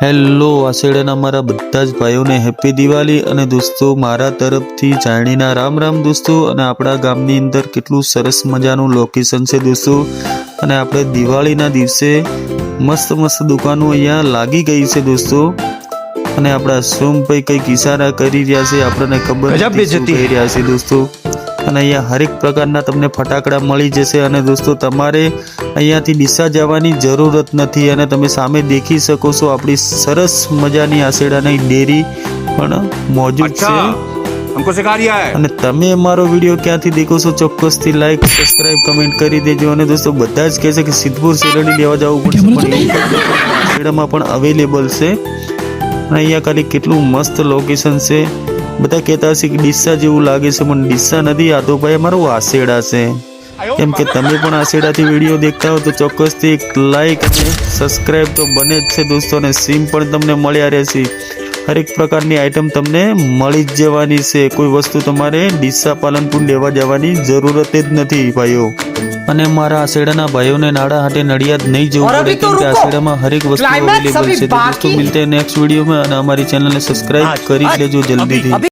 Hello આષાઢના મારા બધા જ ભાઈઓને હેપી દિવાળી અને દોસ્તો મારા તરફથી જાણીના રામ રામ દોસ્તો અને આપણા ગામની અંદર કેટલું સરસ મજાનું લોકેશન છે દોસ્તો. અને આપણે દિવાળીના દિવસે મસ્ત મસ્ત દુકાનો અહીંયા લાગી ગઈ છે દોસ્તો. અને આપણા સોમભાઈ કંઈક ઈશારા કરી રહ્યા છે આપણને ખબર કહી રહ્યા છે દોસ્તો. અને અહીંયા હરેક પ્રકારના તમને ફટાકડા મળી જશે અને દોસ્તો તમારે અહીંયાથી ડીસા જવાની જરૂરત નથી અને તમે સામે દેખી શકો છો આપણી સરસ મજાની આસેડાની ડેરી પણ મોજૂદ છે. અને તમે અમારો વીડિયો ક્યાંથી દેખો છો ચોક્કસથી લાઈક સબસ્ક્રાઇબ કમેન્ટ કરી દેજો અને દોસ્તો બધા જ કહે છે કે સિદ્ધપુર શેરડી લેવા જવું પડશે પણ શેરડામાં પણ અવેલેબલ છે. અને અહીંયા ખાલી કેટલું મસ્ત લોકેશન છે. બધા કહેતા હશે કે ડિસ્સા જેવું લાગે છે પણ ડિસ્સા નથી આ તો ભાઈ અમારું આસેડા છે. કેમ કે તમે પણ આસેડાથી વીડિયો દેખતા હો તો ચોક્કસથી એક લાઇક અને સબસ્ક્રાઈબ તો બને જ છે દોસ્તો અને સિમ પણ તમને મળ્યા રહેશે. હરેક પ્રકારની આઇટમ તમને મળી જ જવાની છે. કોઈ વસ્તુ તમારે ડિસ્સા પાલનપુર લેવા જવાની જરૂરત જ નથી ભાઈઓ. અને મારા આસેડાના ભાઈઓને નાડા હાટે નડિયાદ નહીં જવું પડે કેમ કે આસેડામાં હરેક વસ્તુ અવેલેબલ છે. તો દોસ્તો મિલતે નેક્સ્ટ વિડીયોમાં અને અમારી ચેનલને સબસ્ક્રાઈબ કરી લેજો જલ્દીથી.